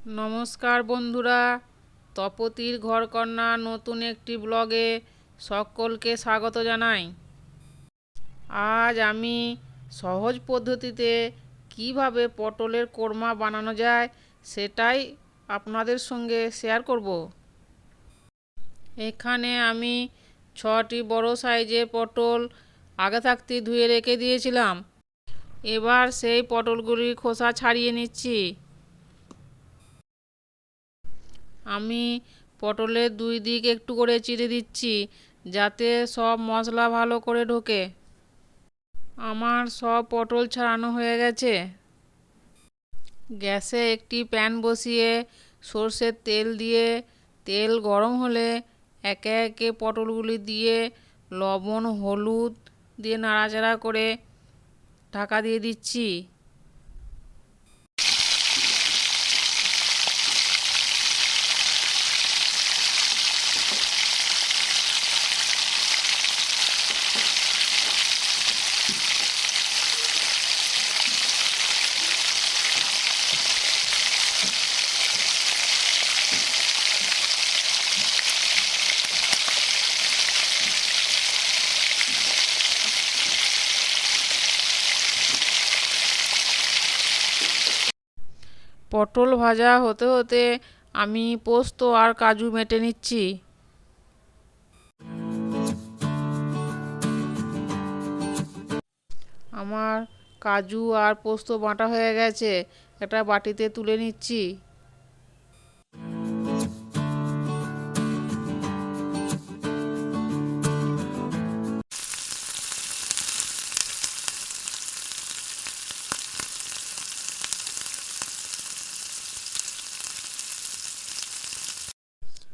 নমস্কার বন্ধুরা, তপতির ঘরকন্যা নতুন একটি ব্লগে সকলকে স্বাগত জানাই। আজ আমি সহজ পদ্ধতিতে কীভাবে পটলের কোরমা বানানো যায় সেটাই আপনাদের সঙ্গে শেয়ার করব। এখানে আমি ছটি বড় সাইজের পটল আগে থাকতে ধুয়ে রেখে দিয়েছিলাম। এবার সেই পটলগুলির খোসা ছাড়িয়ে নিচ্ছি। আমি পটলের দুই দিক একটু করে চিড়ে দিচ্ছি, যাতে সব মশলা ভালো করে ঢোকে। আমার সব পটল ছাড়ানো হয়ে গেছে। গ্যাসে একটি প্যান বসিয়ে সর্ষের তেল দিয়ে, তেল গরম হলে একে একে পটলগুলি দিয়ে লবণ, হলুদ দিয়ে নাড়াচাড়া করে ঢাকা দিয়ে দিচ্ছি। পটল ভাজা হতে হতে আমি পোস্ত আর কাজু মেটে নিচ্ছি। আমার কাজু আর পোস্ত বাঁটা হয়ে গেছে, এটা বাটিতে তুলে নিচ্ছি।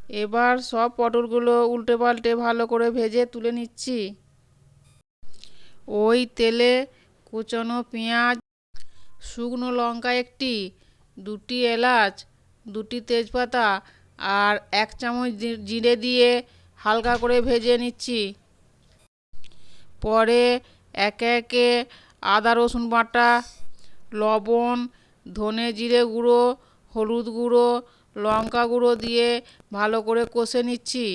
এবার সব পটলগুলো উল্টে পাল্টে ভালো করে ভেজে তুলে নিচ্ছি। ওই তেলে কুচনো পেঁয়াজ, শুকনো লঙ্কা একটি, দুটি এলাচ, দুটি তেজপাতা আর এক চামচ জিরে দিয়ে হালকা করে ভেজে নিচ্ছি। পরে একে একে আদা রসুন বাটা, লবণ, ধনে জিরে গুঁড়ো হলুদ গুঁড়ো, লঙ্কা গুঁড়ো দিয়ে ভালো করে কষে নিচ্ছি।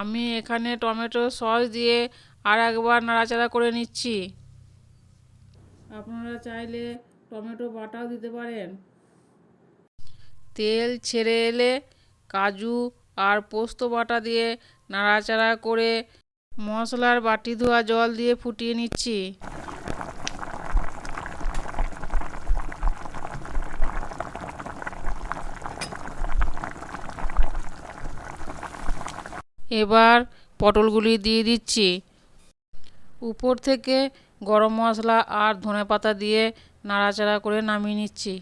আমি এখানে টমেটো সস দিয়ে আর একবার নাড়াচাড়া করে নিচ্ছি। আপনারা চাইলে টমেটো বাটাও দিতে পারেন। তেল ছেড়ে এলে কাজু আর পোস্ত বাটা দিয়ে নাড়াচাড়া করে মশলার বাটি ধোয়া জল দিয়ে ফুটিয়ে নিচ্ছি। এবার পটলগুলি দিয়ে দিচ্ছি। উপর থেকে গরম মশলা আর ধনে পাতা দিয়ে নাড়াচাড়া করে নামিয়ে নিচ্ছি।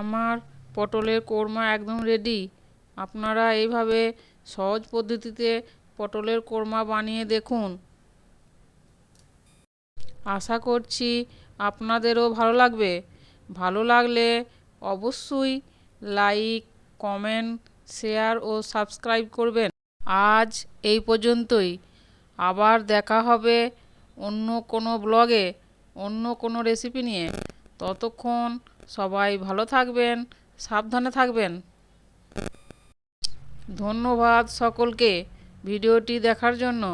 আমার পটলের কোরমা একদম রেডি আপনারা এইভাবে সহজ পদ্ধতিতে পটলের কোরমা বানিয়ে দেখুন। আশা করছি আপনাদেরও ভালো লাগবে। ভালো লাগলে অবশ্যই লাইক কমেন্ট শেয়ার ও সাবস্ক্রাইব করবেন। আজ এই পর্যন্তই। আবার দেখা হবে অন্য কোনো ব্লগে অন্য কোনো রেসিপি নিয়ে। ততক্ষণ সবাই ভালো থাকবেন সাবধানে থাকবেন। ধন্যবাদ সকলকে ভিডিওটি দেখার জন্য।